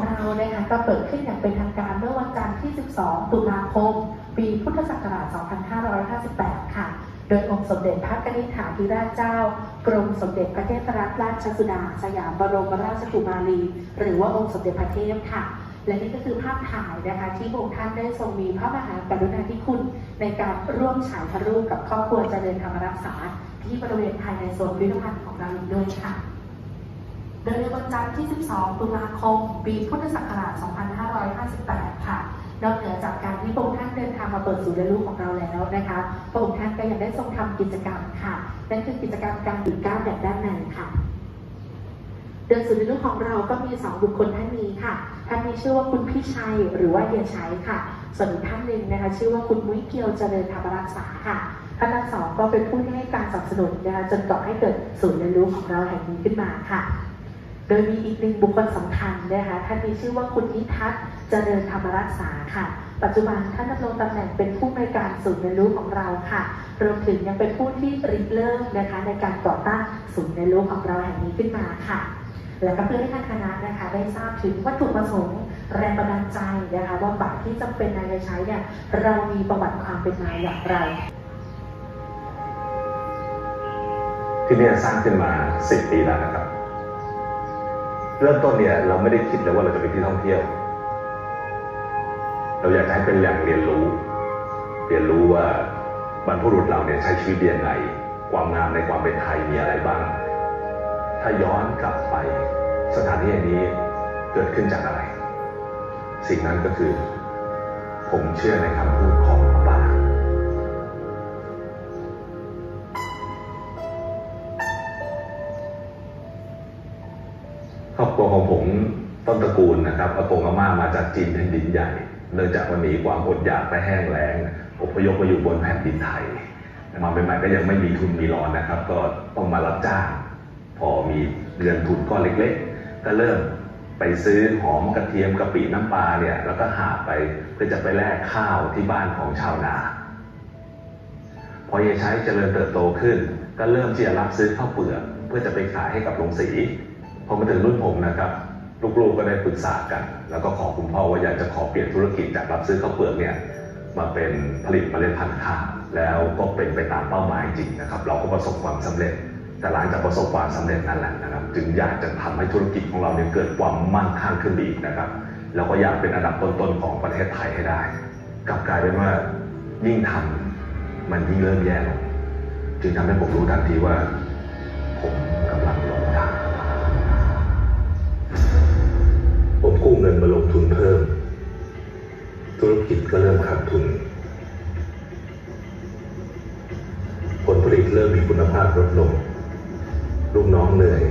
ของเรานะคะก็เปิดขึ้นอย่างเป็นทางการเมื่อวันจันทร์ที่ 12 ตุลาคม ปีพุทธศักราช 2558 ค่ะ โดยองค์สมเด็จพระนิธิฐาธิราชเจ้า กรมสมเด็จพระเทพรัตนราชสุดา สยามบรมราชกุมารี หรือว่าองค์สมเด็จพระเทพค่ะ และนี่ก็คือภาพถ่ายนะคะที่พระองค์ท่านได้ทรงมีพระมหากรุณาธิคุณในการร่วมฉายพระรูปกับครอบครัวเจริญธรรมรักษา ที่บริเวณภายในโซนพิพิธภัณฑ์ของเราด้วยค่ะ โดยในวันจันทร์ที่ 12 ตุลาคม ปีพุทธศักราช 2558 ค่ะ นอกเหนือจากการที่พระองค์ท่านเดินทางมาเปิดศูนย์เรียนรู้ของเราแล้วนะคะพระองค์ท่านก็ยังได้ทรงทำกิจกรรมค่ะ นั่นคือกิจกรรมการดื่มก้าวแบบด้านในค่ะเดินศูนย์เรียนรู้ของเราก็มีสองบุคคลท่านนี้ค่ะ ท่านนี้ชื่อว่าคุณพี่ชัยหรือว่าเฮียชัยค่ะ ส่วนอีกท่านหนึ่งนะคะชื่อว่าคุณมุ้ยเกียวเจริญธรรมรักษาค่ะ ท่านทั้งสองก็เป็นผู้ที่ให้การสนับสนุนนะคะจนก่อให้เกิดศูนย์เรียนรู้ของเราแห่งนี้ขึ้นมาค่ะ โดยมีอีกหนึ่งบุคคลสำคัญนะคะท่านนี้ชื่อว่าคุณนิทัศน์เจริญธรรมรักษาค่ะ ปัจจุบันท่านดำรงตำแหน่งเป็นผู้ในการศูนย์เรียนรู้ของเราค่ะ รวมถึงยังเป็นผู้ที่ริเริ่มนะคะในการก่อตั้งศูนย์เรียนรู้ของเราแห่งนี้ขึ้นมาค่ะ และก็เพื่อให้ทางคณะนะคะได้ทราบถึงวัตถุประสงค์แรงบันดาลใจนะคะว่าบัตรที่จำเป็นในการใช้เนี่ยเรามีประวัติความเป็นมาอย่างไรที่นี่สร้างขึ้นมาสิบปีแล้วนะครับ เริ่มต้นเนี่ยเราไม่ได้คิดเลยว่าเราจะเป็นที่ท่องเที่ยว เราอยากจะให้เป็นแหล่งเรียนรู้ เรียนรู้ว่าบรรพบุรุษเราเนี่ยใช้ชีวิตยังไง ความงามในความเป็นไทยมีอะไรบ้าง ถ้าย้อนกลับไปสถานที่แห่งนี้เกิดขึ้นจากอะไร สิ่งนั้นก็คือ ผมเชื่อในคำพูดของ นะครับอากงอาม่ามาจากจีนแผ่นดินใหญ่ เนื่องจากมันมีความอดอยากและแห้งแล้งอพยพมาอยู่บนแผ่นดินไทยมาใหม่ๆก็ยังไม่มีทุนมีร้อนนะครับ ก็ต้องมารับจ้าง พอมีเงินทุนก้อนเล็กๆ ก็เริ่มไปซื้อหอมกระเทียมกะปิน้ำปลาเนี่ยแล้วก็หาไปเพื่อจะไปแลกข้าวที่บ้านของชาวนา พอเยายใช้เจริญเติบโตขึ้น ก็เริ่มที่จะรับซื้อข้าวเปลือกเพื่อจะไปขายให้กับโรงสีพอมาถึงรุ่นผมนะครับ ลูกๆก็ได้ปรึกษากัน แล้วก็ขอคุณพ่อว่าอยากจะขอเปลี่ยนธุรกิจจากรับซื้อข้าวเปลือกเนี่ยมาเป็นผลิตเมล็ดพันธุ์ข้าวแล้วก็เป็นไปตามเป้าหมายจริงนะครับ เราก็ประสบความสำเร็จ แต่หลังจากประสบความสำเร็จนั่นแหละนะครับ จึงอยากจะทำให้ธุรกิจของเราเนี่ยเกิดความมั่งคั่งขึ้นอีกนะครับแล้วก็อยากเป็นอันดับต้นๆของประเทศไทยให้ได้กลับกลายเป็นว่ายิ่งทำมันยิ่งเริ่มแย่ลงจึงทำให้ผมรู้ทันทีว่าผม กู้เงินมาลงทุนเพิ่ม ธุรกิจก็เริ่มขาดทุน ผลผลิตเริ่มมีคุณภาพลดลง ลูกน้องเหนื่อย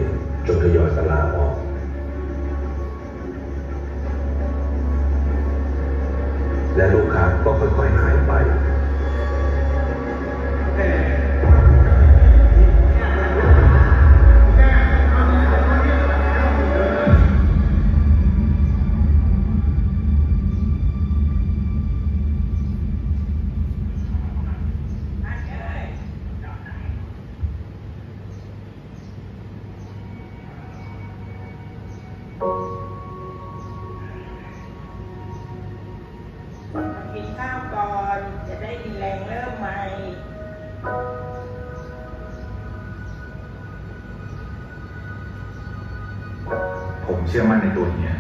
จนทยอยสลาออกและลูกค้าก็ค่อยๆหายไป ชื่อมั่นในตัวเฮีย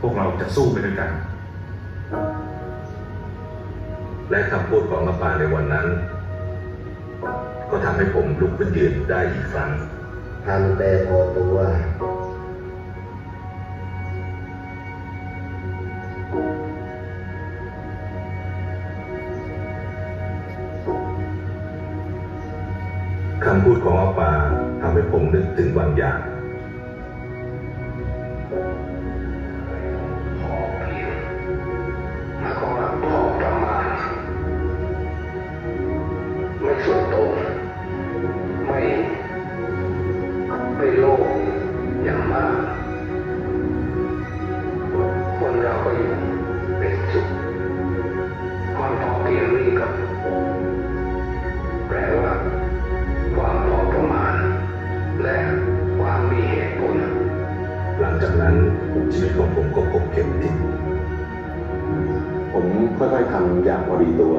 พวกเราจะสู้ไปด้วยกัน และคำพูดของอาปาในวันนั้น ก็ทำให้ผมลุกขึ้นยืนได้อีกครั้งทำแต่พอตัวคำพูดของอาปาทำให้ผมนึกถึงบางอย่าง ตัว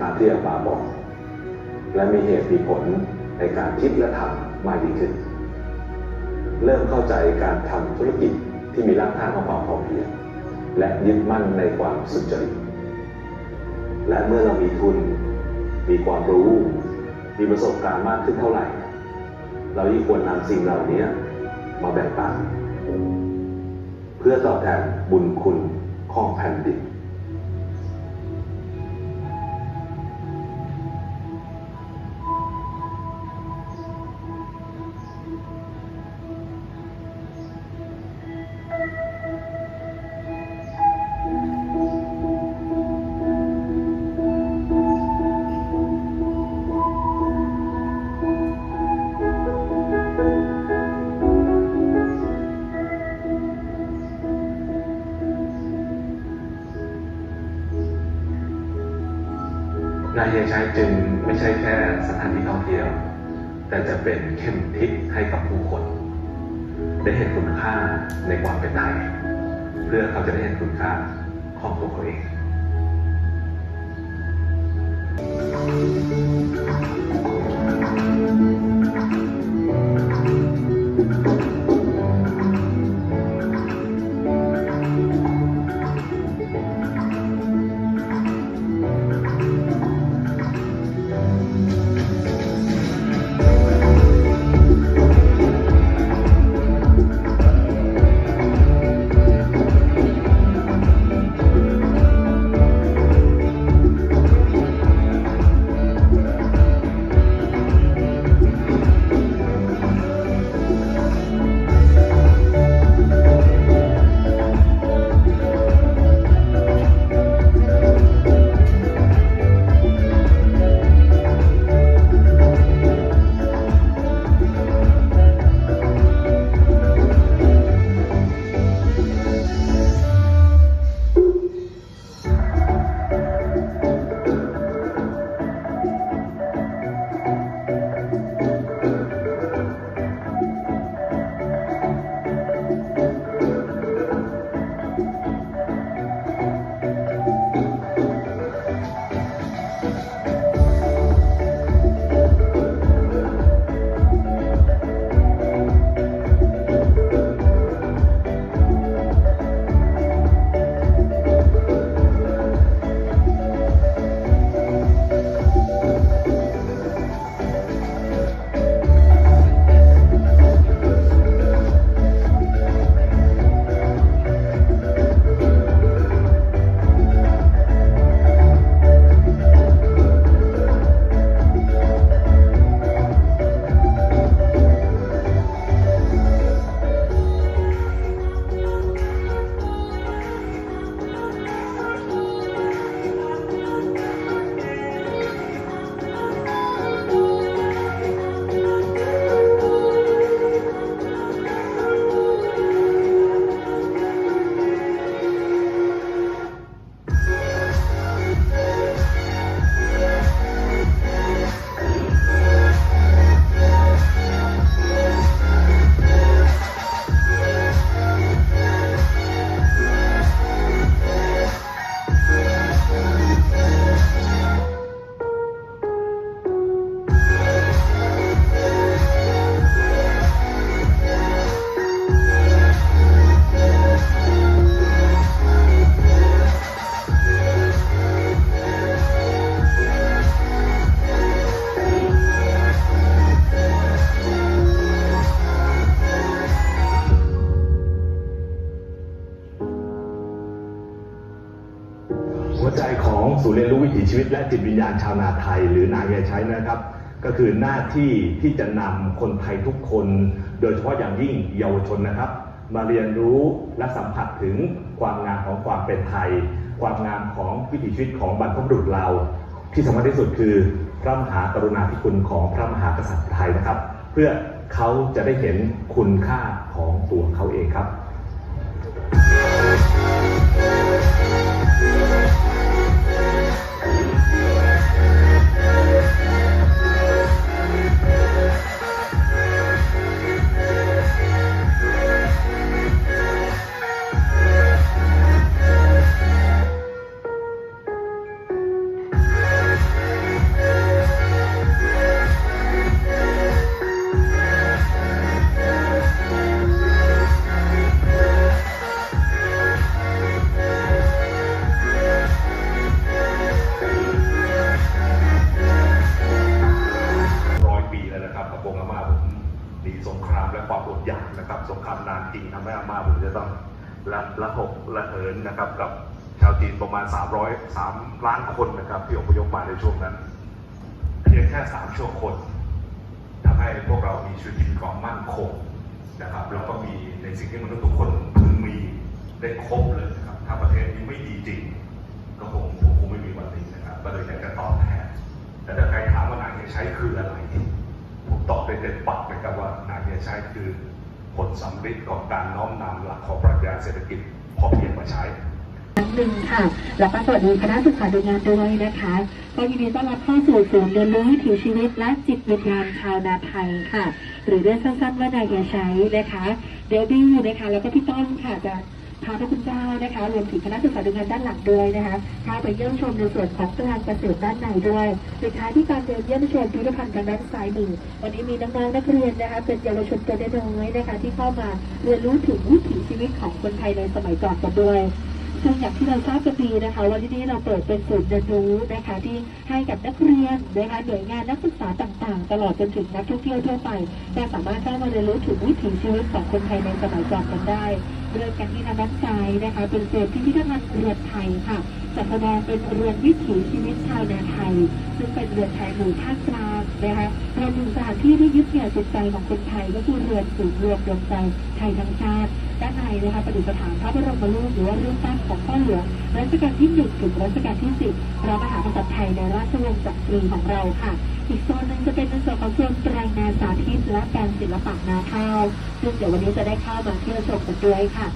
ตามที่อาปาบอก และมีเหตุมีผลในการคิดและทำมากยิ่งขึ้น เริ่มเข้าใจการทำธุรกิจที่มีรากฐานของความพอเพียงและยึดมั่นในความสุจริต และเมื่อเรามีทุน มีความรู้ มีประสบการณ์มากขึ้นเท่าไหร่ เรายิ่งควรนำสิ่งเหล่านี้มาแบ่งปันเพื่อตอบแทนบุญคุณของแผ่นดิน นายเฮียชัยจึงไม่ใช่แค่สถานที่ท่องเที่ยว แต่จะเป็นเข็มทิศให้กับผู้คน ได้เห็นคุณค่าในความเป็นไทย เพื่อเขาจะได้เห็นคุณค่าของตัวเขาเอง วิญญาณชาวนาไทย หรือนายใช้นะครับ ก็คือหน้าที่ที่จะนำคนไทยทุกคน โดยเฉพาะอย่างยิ่งเยาวชนนะครับ มาเรียนรู้และสัมผัสถึงความงามของความเป็นไทย ความงามของวิถีชีวิตของบรรพบุรุษเรา ที่สำคัญที่สุดคือพระมหากรุณาธิคุณของพระมหากษัตริย์ไทยนะครับ เพื่อเขาจะได้เห็นคุณค่าของตัวเขาเองครับ ความอดอยากนะครับ สงครามนานจริงทำให้อาม่าผมจะต้องละละหกละเหินนะครับ กับชาวจีนประมาณ 300 3ล้านคนนะครับ ที่อพยพมาในช่วงนั้น เพียงแค่สามชั่วคนทำให้พวกเรามีชีวิตที่ความมั่นคงนะครับแล้วก็มีในสิ่งที่มนุษย์ทุกคนพึงมีได้ครบเลยนะครับ ถ้าประเทศนี้ไม่ดีจริง ก็คงคงไม่มีวันนี้นะครับก็เลยอยากจะตอบแทนแต่ถ้าใครถามว่านายเฮียใช้คืออะไร ผมตอบได้เต็มปากเลยครับว่านายเฮียใช้คือผลสำฤทธิของการน้อมนำหลักของปรัชญาเศรษฐกิจพอเพียงมาใช้ครั้งหนึ่งค่ะ แล้วก็สวัสดีคณะศึกษาดูงานด้วยนะคะก็ยินดีต้อนรับเข้าสู่ศูนย์เรียนรู้วิถีชีวิตและจิตวิญญาณชาวนาไทยค่ะ หรือเรียกสั้นๆว่านายยาใช้นะคะ เดบิวนะคะ แล้วก็พี่ต้นค่ะจะ พาพระคุณเจ้านะคะรวมถึงคณะศึกษาดูงานด้านหลังด้วยนะคะเข้าไปเยี่ยมชมในส่วนของการเกษตรด้านในด้วยสุดท้ายที่การเดินเยี่ยมชมพิพิธภัณฑ์ทางด้านซ้ายมือวันนี้มีน้องๆนักเรียนนะคะเป็นเยาวชนตัวน้อยๆนะคะที่เข้ามาเรียนรู้ถึงวิถีชีวิตของคนไทยในสมัยก่อนกันด้วย ซึ่งอย่างที่เราทราบกันดีนะคะว่าที่นี่เราเปิดเป็นศูนย์เรียนรู้นะคะที่ให้กับนักเรียนนะคะหน่วยงานนักศึกษาต่างๆ ตลอดจนถึงนักท่องเที่ยวทั่วไปได้สามารถเข้ามาเรียนรู้ถึงวิถีชีวิตของคนไทยในสมัยก่อนกันได้เริ่มกันที่ทางด้านซ้ายนะคะเป็นโซนพิพิธภัณฑ์เรือนไทยค่ะจัดแสดงเป็นเรือนวิถีชีวิตชาวนาไทย ซึ่งเป็นเรือนไทยหมู่ภาคกลางนะคะรวมถึงสถานที่ที่ยึดเหนี่ยวจิตใจของคนไทยก็คือเรือนศูนย์รวมดวงใจไทยทั้งชาติ ด้านในนะคะประดิษฐานพระบรมรูปหรือว่ารูปปั้นของพ่อหลวงรัชกาลที่หนึ่งถึงรัชกาลที่สิบพระมหากษัตริย์ไทยในราชวงศ์จักรีของเราค่ะ อีกโซนหนึ่งจะเป็นในส่วนของโซนแปลงนาสาธิตและการศิลปะนาข้าวซึ่งเดี๋ยววันนี้จะได้เข้ามาเที่ยวชมกันด้วยค่ะ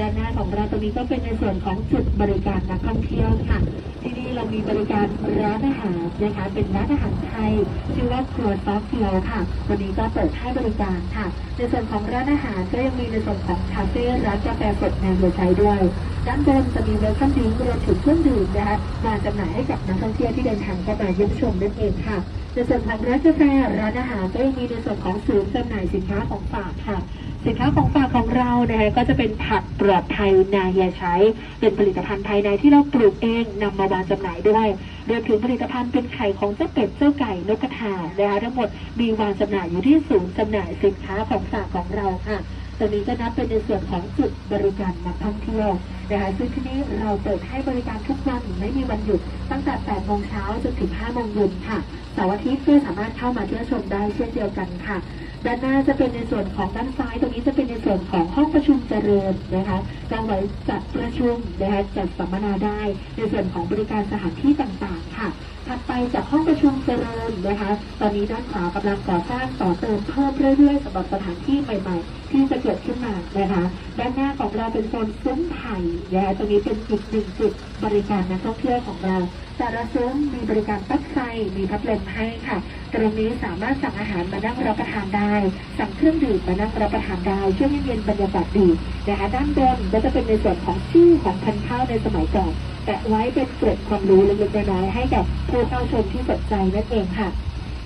ด้านหน้าของเราตรงนี้ก็เป็นในส่วนของจุดบริการนักท่องเที่ยวค่ะ ที่นี่เรามีบริการร้านอาหารนะคะเป็นร้านอาหารไทยชื่อว่าครัวซอฟเฟียวค่ะวันนี้ก็เปิดให้บริการค่ะ ในส่วนของร้านอาหารก็ยังมีในส่วนของคาเฟ่ร้านกาแฟสดในเรือใช้ด้วยด้านบนจะมีเวลคัมดิ้งรวมถึงเครื่องดื่มนะคะมาจำหน่ายให้กับนักท่องเที่ยวที่เดินทางเข้ามาเยี่ยมชมนั่นเองค่ะในส่วนของร้านกาแฟร้านอาหารก็ยังมีในส่วนของศูนย์จำหน่ายสินค้าของฝากค่ะ สินค้าของฝากของเรานะคะก็จะเป็นผักปลอดภัยนาเฮียใช้ เป็นผลิตภัณฑ์ภายในที่เราปลูกเองนำมาวางจำหน่ายด้วยรวมถึงผลิตภัณฑ์เป็นไข่ของเจ้าเป็ดเจ้าไก่นกกระทานะคะทั้งหมดมีวางจำหน่ายอยู่ที่ศูนย์จำหน่ายสินค้าของฝากของเราค่ะตรงนี้ก็นับเป็นในส่วนของจุดบริการนักท่องเที่ยวนะคะซึ่งที่นี่เราเปิดให้บริการทุกวันไม่มีวันหยุดตั้งแต่ 8 โมงเช้าจนถึง 5 โมงเย็นค่ะเสาร์อาทิตย์ก็สามารถเข้ามาเที่ยวชมได้เช่นเดียวกันค่ะ ด้านหน้าจะเป็นในส่วนของด้านซ้าย ตรงนี้จะเป็นในส่วนของห้องประชุมเจริญนะคะกางไว้จัดประชุมนะคะจัดสัมมนาได้ ในส่วนของบริการสถานที่ต่างๆ ค่ะ ถัดไปจากห้องประชุมเจริญนะคะ ตอนนี้ด้านขวากำลังก่อสร้างต่อเติมเพิ่มเรื่อยๆสำหรับสถานที่ใหม่ๆ ที่จะเกิดขึ้นมานะคะด้านหน้าของเราเป็นโซนซุ้มไผ่นะคะตรงนี้เป็นอีกหนึ่งจุดบริการนักท่องเที่ยวของเราแต่ละซุ้มมีบริการปั๊กไฟมีพัดลมให้ค่ะ ตรงนี้สามารถสั่งอาหารมานั่งรับประทานได้ สั่งเครื่องดื่มมานั่งรับประทานได้ช่วงเย็นบรรยากาศดีนะคะด้านบนก็จะเป็นในส่วนของชื่อของพันธุ์ข้าวในสมัยก่อนแปะไว้เป็นเกร็ดความรู้เล็กๆน้อยๆให้กับผู้เข้าชมที่สนใจนั่นเองค่ะ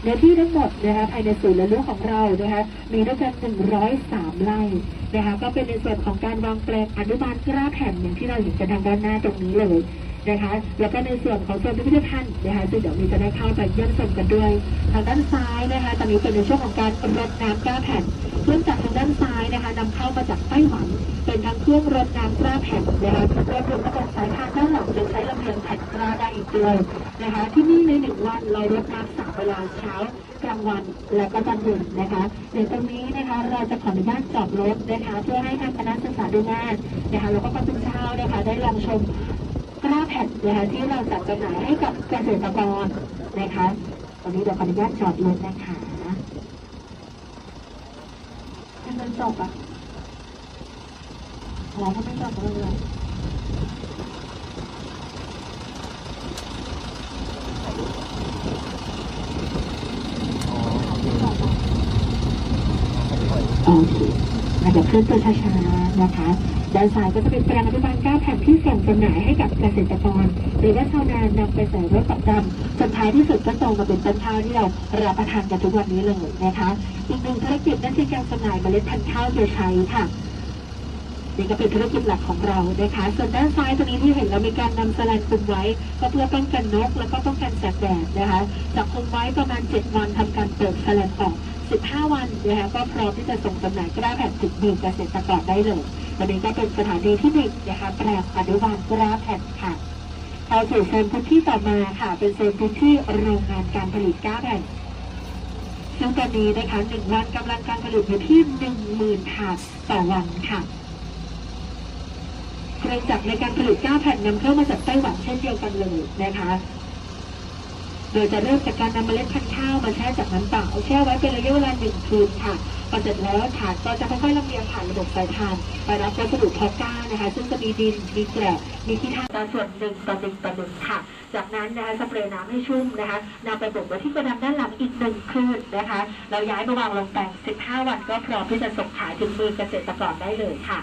เนื้อที่ทั้งหมดนะคะภายในศูนย์เรียนรู้ของเรานะคะมีด้วยกัน 103 ไร่นะคะก็เป็นในส่วนของการวางแปลงอนุบาลกล้าแผ่นอย่างที่เราเห็นกันทางด้านหน้าตรงนี้เลย นะคะ แล้วก็ในส่วนของโซนพิพิธภัณฑ์นะคะซึ่งเดี๋ยวมีจะได้เข้าไปเยี่ยมชมกันด้วย ทางด้านซ้ายนะคะ ตอนนี้เป็นในช่วงของการรดน้ำกล้าแผ่นเครื่องจากทางด้านซ้ายนะคะนำเข้ามาจากไต้หวัน เป็นทั้งเครื่องรดน้ำกล้าแผ่นนะคะรวมถึงระบบสายพานด้านหลังจะใช้ลำเลียงแผ่นกล้าได้อีกด้วยนะคะ ที่นี่ในหนึ่งวันเรารดน้ำสามเวลาเช้ากลางวันและก็ตอนเย็นนะคะเดี๋ยวตรงนี้นะคะเราจะขออนุญาตจอดรถนะคะ เพื่อให้ทางคณะศึกษาดูงานนะคะแล้วก็พระคุณเจ้านะคะได้ลองชม กล้าแผ่นนะคะที่เราจัดจำหน่ายให้กับเกษตรกรนะคะตอนนี้เราขออนุญาตจอดรถนะคะให้มันจบอะอะไรถ้าไม่จบเลยโอเคมาเดี๋ยวเคลื่อนตัวช้าๆนะคะ ด้านซ้ายก็จะเป็นแปลงอนุบาล9แผ่นที่ส่งจำหน่ายให้กับเกษตรกร หรือว่าชาวนานำไปใส่รถประจำสุดท้ายที่สุดก็ส่งมาเป็นต้นข้าวที่เรารับประทานกันทุกวันนี้เลยนะคะอีกหนึ่งธุรกิจนั่นคือการจำหน่ายเมล็ดพันธุ์ข้าวโดยใช้ค่ะนี่ก็เป็นธุรกิจหลักของเรานะคะ ส่วนด้านซ้ายตรงนี้ที่เห็นเรามีการนำแสลนคุมไว้ก็เพื่อป้องกันนก แล้วก็ป้องกันแสงแดดนะคะจับคุมไว้ประมาณ 7 วันทำการเปิดแสลนออก 15 วันนะคะก็พร้อมที่จะส่งจำหน่ายกล้าแผ่นถึงมือเกษตรกรได้เลย วันนี้ก็เป็นสถานีที่หนึ่งนะคะแปลงอนุบาลกล้าแผ่นค่ะเข้าสู่โซนพื้นที่ต่อมาค่ะ เป็นโซนพื้นที่โรงงานการผลิตก้าแผ่นซึ่งตอนนี้นะคะหนึ่งวันกำลังการผลิตอยู่ที่หนึ่งหมื่นถาดต่อวันค่ะเครื่องจักรในการผลิตก้าแผ่นนำเข้ามาจากไต้หวันเช่นเดียวกันเลยนะคะโดยจะเริ่มจากการนำเมล็ดพันธุ์ข้าวมาแช่จากน้ำเปล่าแช่ไว้เป็นระยะเวลาหนึ่งคืนค่ะ พอเสร็จแล้วถาดก็จะค่อยๆลำเลียงผ่านระบบสายพานไปรับวัสดุพาะกล้านะคะ ซึ่งจะมีดิน มีแกลบมีขี้ท่าส่วนหนึ่งต่อหนึ่งต่อหนึ่งค่ะ จากนั้นนะคะสเปรย์น้ำให้ชุ่มนะคะนำไปบ่มไว้ที่กระดังด้านหลังอีกหนึ่งคืนนะคะแล้วย้ายมาวางลงแปลง 15 วันก็พร้อมที่จะส่งขายถึงมือเกษตรกรได้เลยค่ะ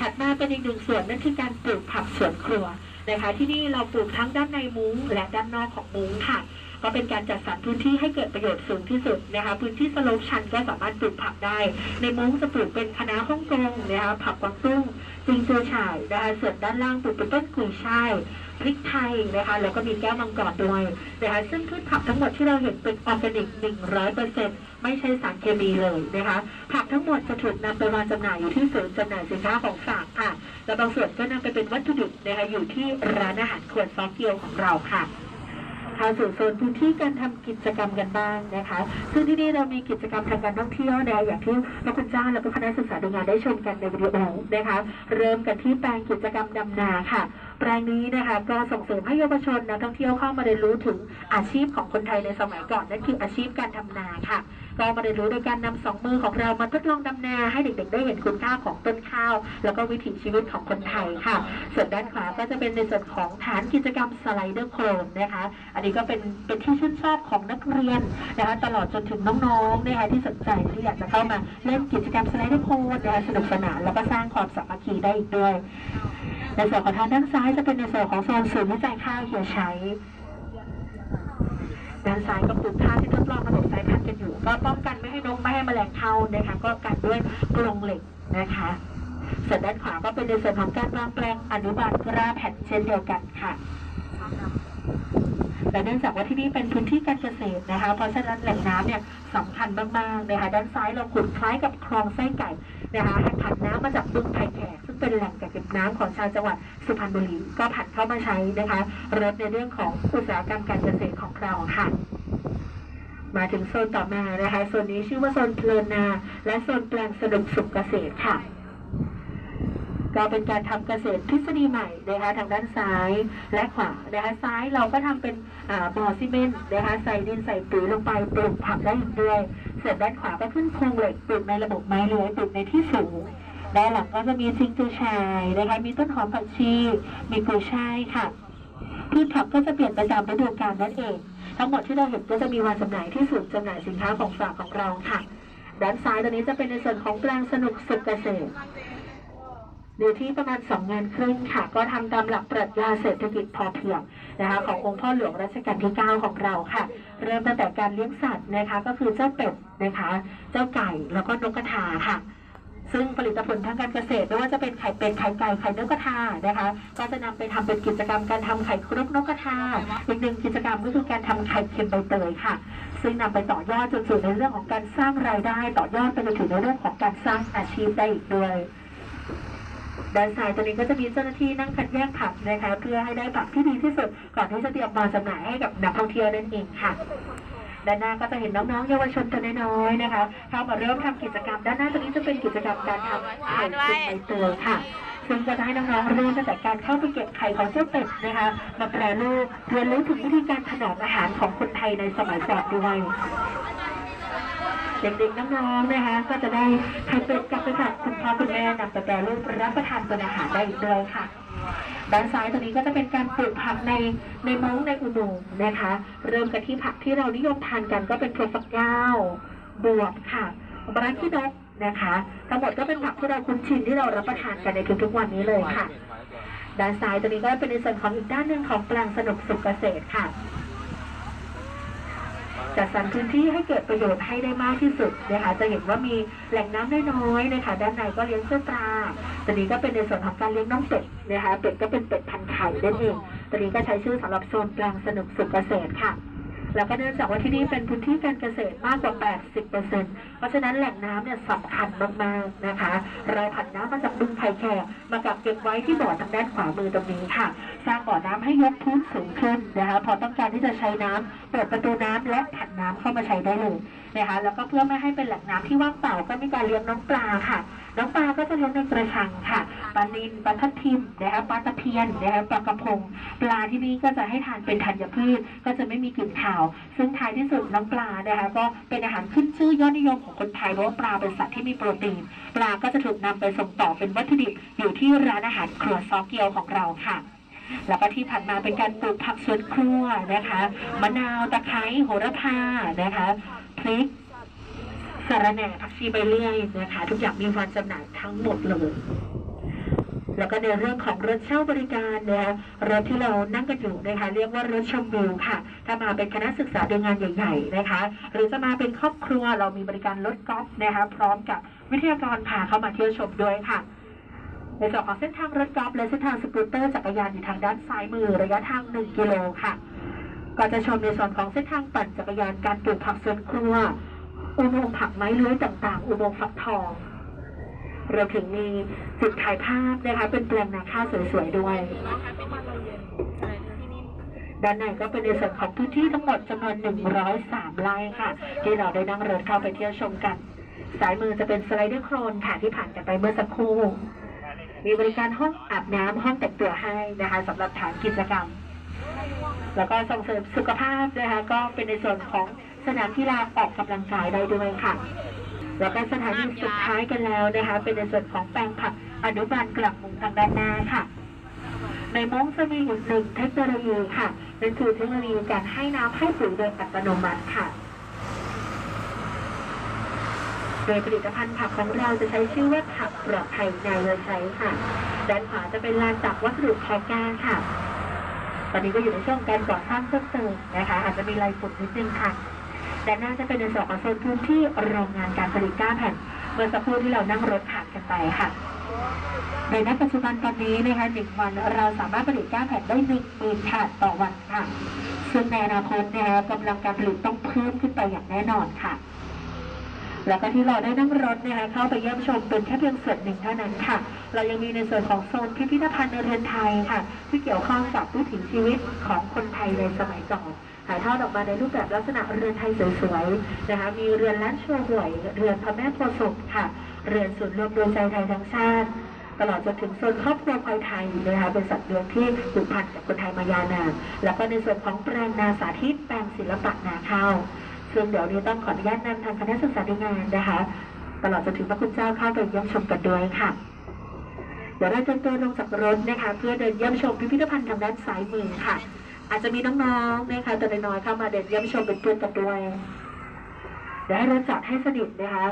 ถัดมาเป็นอีกหนึ่งส่วนนั่นคือการปลูกผักสวนครัวนะคะ ที่นี่เราปลูกทั้งด้านในมุ้งและด้านนอกของมุ้งค่ะ ก็เป็นการจัดสรรพื้นที่ให้เกิดประโยชน์สูงที่สุดนะคะพื้นที่สโลปชันก็สามารถปลูกผักได้ ในมุ้งจะปลูกเป็นคะน้าฮ่องกงนะคะผักกวางตุ้งจิงโจวฉ่ายนะคะส่วนด้านล่างปลูกเป็นต้นกุยช่ายพริกไทยนะคะแล้วก็มีแก้วมังกรด้วยนะคะซึ่งพืชผักทั้งหมดที่เราเห็นเป็นออร์แกนิก 100%ไม่ใช่สารเคมีเลยนะคะผักทั้งหมดจะถูกนำไปวางจำหน่ายอยู่ที่ศูนย์จำหน่ายสินค้าของฝากค่ะและบางส่วนก็นำไปเป็นวัตถุดิบนะคะอยู่ที่ร้านอาหารครัวซอฟเกียวของเราค่ะ เข้าสู่โซนพื้นที่การทำกิจกรรมกันบ้างนะคะ ซึ่งที่นี่เรามีกิจกรรมทางการท่องเที่ยวนะอย่างที่พระคุณเจ้าและคณะศึกษาดูงานได้ชมกันในวิดีโอนะคะ เริ่มกันที่แปลงกิจกรรมดำนาค่ะแปลงนี้นะคะก็ส่งเสริมให้เยาวชนนักท่องเที่ยวเข้ามาเรียนรู้ถึงอาชีพของคนไทยในสมัยก่อนนั่นคืออาชีพการทำนาค่ะ ก็มาเรียนรู้โดยการนำสองมือของเรามาทดลองดำนาให้เด็กๆได้เห็นคุณค่าของต้นข้าว แล้วก็วิถีชีวิตของคนไทยค่ะ ส่วนด้านขวาก็จะเป็นในส่วนของฐานกิจกรรมสไลเดอร์โครนนะคะ อันนี้ก็เป็นเป็นที่ชื่นชอบของนักเรียนนะคะตลอดจนถึงน้องๆนะคะที่สนใจที่อยากจะเข้ามาเล่นกิจกรรมสไลเดอร์โครนนะคะสนุกสนานแล้วก็สร้างความสามัคคีได้อีกด้วยในส่วนของทางด้านซ้ายจะเป็นในส่วนของโซนศูนย์วิจัยข้าวเหี่ยใช้ ด้านซ้ายก็ปลูกข้าวที่ทดลองระบบสายพันธุ์กันอยู่ ก็ป้องกันไม่ให้นกไม่ให้แมลงเข้านะคะก็กันด้วยกรงเหล็กนะคะส่วนด้านขวาก็เป็นในส่วนของการวางแปลงอนุบาลกระแผ่นเช่นเดียวกันค่ะและเนื่องจากว่าที่นี่เป็นพื้นที่การเกษตรนะคะ เพราะฉะนั้นแหล่งน้ำเนี่ยสำคัญมากๆนะคะด้านซ้ายเราขุดคล้ายกับคลองไส้ไก่นะคะให้ผันน้ำมาจากบึงไผ่แขก เป็นแหล่งกักเก็บน้ำของชาวจังหวัดสุพรรณบุรีก็ผันเข้ามาใช้นะคะลดในเรื่องของอุตสาหกรรมการเกษตรของเราค่ะ มาถึงโซนต่อมานะคะโซนนี้ชื่อว่าโซนเพลินนา และโซนแปลงสนุกสุขเกษตรค่ะก็เป็นการทำเกษตรทฤษฎีใหม่นะคะทางด้านซ้ายและขวานะคะซ้ายเราก็ทำเป็นบ่อซีเมนต์นะคะใส่ดินใส่ปุ๋ยลงไปปลูกผักได้อีกด้วยส่วนด้านขวาก็ขึ้นโครงเหล็กปลูกในระบบไม้เลื้อยปลูกในที่สูง ด้านหลังก็จะมีซิงจูชายนะคะ มีต้นหอมผักชี มีกุยช่ายค่ะพืชผักก็จะเปลี่ยนไปตามฤดูกาลนั่นเอง ทั้งหมดที่เราเห็นก็จะมีวางจำหน่ายที่ศูนย์จำหน่ายสินค้าของฝากของเราค่ะ ด้านซ้ายตรงนี้จะเป็นในส่วนของแปลงสนุกสุขเกษตรเนื้อที่ประมาณสองงานครึ่งค่ะ ก็ทำตามหลักปรัชญาเศรษฐกิจพอเพียงนะคะ ขององค์พ่อหลวงรัชกาลที่ 9 ของเราค่ะ เริ่มตั้งแต่การเลี้ยงสัตว์นะคะ ก็คือเจ้าเป็ดนะคะ เจ้าไก่แล้วก็นกกระทาค่ะ ซึ่งผลิตผลทางการเกษตรไม่ว่าจะเป็นไข่เป็ดไข่ไก่ไข่นกกระทานะคะ ก็จะนำไปทำเป็นกิจกรรมการทำไข่ครกนกกระทาอีกหนึ่งกิจกรรมก็คือการทำไข่เค็มใบเตยค่ะ ซึ่งนำไปต่อยอดจนสู่ในเรื่องของการสร้างรายได้ ต่อยอดไปจนถึงในเรื่องของการสร้างอาชีพได้อีกด้วยด้านซ้ายตัวนี้ก็จะมีเจ้าหน้าที่นั่งคัดแยกผักนะคะ เพื่อให้ได้ผักที่ดีที่สุดก่อนที่จะเตรียมมาจำหน่ายให้กับนักท่องเที่ยวนั่นเองค่ะ ด้านหน้าก็จะเห็นน้องๆเยาวชนตัวน้อยๆนะคะเข้ามาเริ่มทำกิจกรรม ด้านหน้าตัวนี้จะเป็นกิจกรรมการทำไข่เป็ดใบเตยค่ะซึ่งจะให้น้องๆเริ่มตั้งแต่การเข้าไปเก็บไข่ของเจ้าเป็ดนะคะมาแปรรูปเรียนรู้ถึงวิธีการถนอมอาหารของคนไทยในสมัยก่อนด้วยเด็กๆน้องๆนะคะ ก็จะได้ไข่เป็ดกลับไปฝากคุณพ่อคุณแม่นำไปแปรรูปรับประทานเป็นอาหารได้อีกด้วยค่ะ ด้านซ้ายตรงนี้ก็จะเป็นการปลูกผักในในมุ้งในอุโมงค์นะคะ เริ่มกันที่ผักที่เรานิยมทานกันก็เป็นถั่วฝักยาวบวบค่ะบรักขี้นกนะคะ ทั้งหมดก็เป็นผักที่เราคุ้นชินที่เรารับประทานกันในทุกๆวันนี้เลยค่ะ ด้านซ้ายตรงนี้ก็เป็นในส่วนของอีกด้านหนึ่งของแปลงสนุกสุขเกษตรค่ะ จัดสรรพื้นที่ให้เกิดประโยชน์ให้ได้มากที่สุดนะคะจะเห็นว่ามีแหล่งน้ำน้อยๆนะคะด้านในก็เลี้ยงเสื้อปลาตัวนี้ก็เป็นในส่วนของการเลี้ยงน้องเป็ดนะคะเป็ดก็เป็นเป็ดพันไข่นั่นเองตัวนี้ก็ใช้ชื่อสำหรับโซนกลางสนุกสุขเกษตรค่ะ แล้วก็เนื่องจากว่าที่นี่เป็นพื้นที่การเกษตรมากกว่า 80%เพราะฉะนั้นแหล่งน้ำเนี่ยสำคัญมากๆนะคะ เราผันน้ำมาจากบึงไผ่แขกมากักเก็บไว้ที่บ่อทางด้านขวามือตรงนี้ค่ะ สร้างบ่อน้ำให้ยกพื้นสูงขึ้นนะคะ พอต้องการที่จะใช้น้ำเปิดประตูน้ำและผันน้ำเข้ามาใช้ได้เลยนะคะ แล้วก็เพื่อไม่ให้เป็นแหล่งน้ำที่ว่างเปล่าก็มีการเลี้ยงน้องปลาค่ะน้องปลาก็จะเลี้ยงในกระชังค่ะปลานิลปลาทับทิมนะคะปลาตะเพียนนะคะปลากระพง ปลาที่นี่ก็จะให้ทานเป็นธัญพืช ก็จะไม่มีกลิ่นคาว ซึ่งท้ายที่สุดน้องปลานะคะก็เป็นอาหารขึ้นชื่อยอดนิยมของคนไทยเพราะว่าปลาเป็นสัตว์ที่มีโปรตีน ปลาก็จะถูกนำไปส่งต่อเป็นวัตถุดิบอยู่ที่ร้านอาหารครัวซอเกียวของเราค่ะแล้วก็ที่ผ่านมาเป็นการปลูกผักสวนครัวนะคะ มะนาว ตะไคร้ โหระพา นะคะ พริก สาระแหน่ผักชีใบเลื่อยนะคะ ทุกอย่างมีวันจำหน่ายทั้งหมดเลยแล้วก็ในเรื่องของรถเช่าบริการนะคะรถที่เรานั่งกันอยู่นะคะเรียกว่ารถชมวิวค่ะ ถ้ามาเป็นคณะศึกษาดยงานใหญ่ๆนะคะ หรือจะมาเป็นครอบครัวเรามีบริการรถกอล์ฟนะคะพร้อมกับวิทยากรพาเข้ามาเที่ยวชมด้วยค่ะ ในส่วนของเส้นทางรถกอล์ฟและเส้นทางสกูตเตอร์จักรยานอยู่ทางด้านซ้ายมือระยะทาง 1 กิโลค่ะ ก็จะชมในส่วนของเส้นทางปั่นจักรยานการปลูกผักสวนครัว อุโมงค์ผักไม้เลื้อยต่างๆ อุโมงค์ฟักทองรวมถึงมีจุดถ่ายภาพนะคะ เป็นแปลงนาข้าวสวยๆด้วย ด้านในก็เป็นในส่วนของพื้นที่ทั้งหมดจำนวน 103 ไร่ค่ะ ที่เราได้นั่งรถเข้าไปเที่ยวชมกัน สายมือจะเป็นสไลเดอร์โครนค่ะที่ผ่านกันไปเมื่อสักครู่ มีบริการห้องอาบน้ำห้องแต่งตัวให้นะคะสำหรับฐานกิจกรรม แล้วก็ส่งเสริมสุขภาพนะคะก็เป็นในส่วนของ สนามกีฬาออกกำลังกายได้ด้วยค่ะ แล้วก็สถานีสุดท้ายกันแล้วนะคะ เป็นในส่วนของแปลงผักอนุบาลกลับมุงทางด้านหน้าค่ะ ในม้งจะมีอยู่หนึ่งเทคโนโลยีค่ะนั่นคือเทคโนโลยีการให้น้ำให้ปุ๋ยโดยอัตโนมัติค่ะ โดยผลิตภัณฑ์ผักของเราจะใช้ชื่อว่าผักปลอดภัยในเรือใช้ค่ะด้านขวาจะเป็นลานจับวัสดุทอก้าค่ะ ตอนนี้ก็อยู่ในช่วงการก่อสร้างเพิ่มเติมนะคะ อาจจะมีลายฝุ่นนิดนึงค่ะ และน่าจะเป็นในส่วนของโซนพื้นที่โรงงานการผลิตก้าแผ่นเมื่อสักครู่ที่เรานั่งรถผ่านกันไปค่ะในณปัจจุบันตอนนี้นะคะหนึ่งวันเราสามารถผลิตก้าแผ่นได้หนึ่งหมื่นถาดต่อวันค่ะ ซึ่งในอนาคตนะคะกำลังการผลิตต้องเพิ่มขึ้นไปอย่างแน่นอนค่ะ แล้วก็ที่เราได้นั่งรถนะคะเข้าไปเยี่ยมชมเป็นแค่เพียงส่วนหนึ่งเท่านั้นค่ะ เรายังมีในส่วนของโซนพิพิธภัณฑ์เรือนไทยค่ะ ที่เกี่ยวข้องกับวิถีชีวิตของคนไทยในสมัยก่อนถ่ายทอดออกมาในรูปแบบลักษณะเรือนไทยสวยๆนะคะมีเรือนล้านโชว์หวย เรือนพระแม่โพธิ์ศพค่ะ เรือนศูนย์รวมดวงใจไทยทั้งชาติตลอดจนถึงโซนครอบครัวควายไทยนะคะเป็นสัตว์เลี้ยงที่ผูกพันกับคนไทยมายาวนานแล้วก็ในส่วนของแปลงนาสาธิตแปลงศิลปะนาข้าว ซึ่งเดี๋ยวนี้ต้องขออนุญาตนำทางคณะศึกษาดูงานนะคะ ตลอดจนถึงพระคุณเจ้าเข้าไปเยี่ยมชมกันด้วยค่ะ เดี๋ยวเราจะเดินลงจากรถนะคะ เพื่อเดินเยี่ยมชมพิพิธภัณฑ์ทางด้านซ้ายมือค่ะ อาจจะมีน้องๆนะคะตัวน้อยๆเข้ามาเดินเยี่ยมชมเป็นเพื่อนกันด้วยเดี๋ยวให้รถจอดให้สนิทนะคะ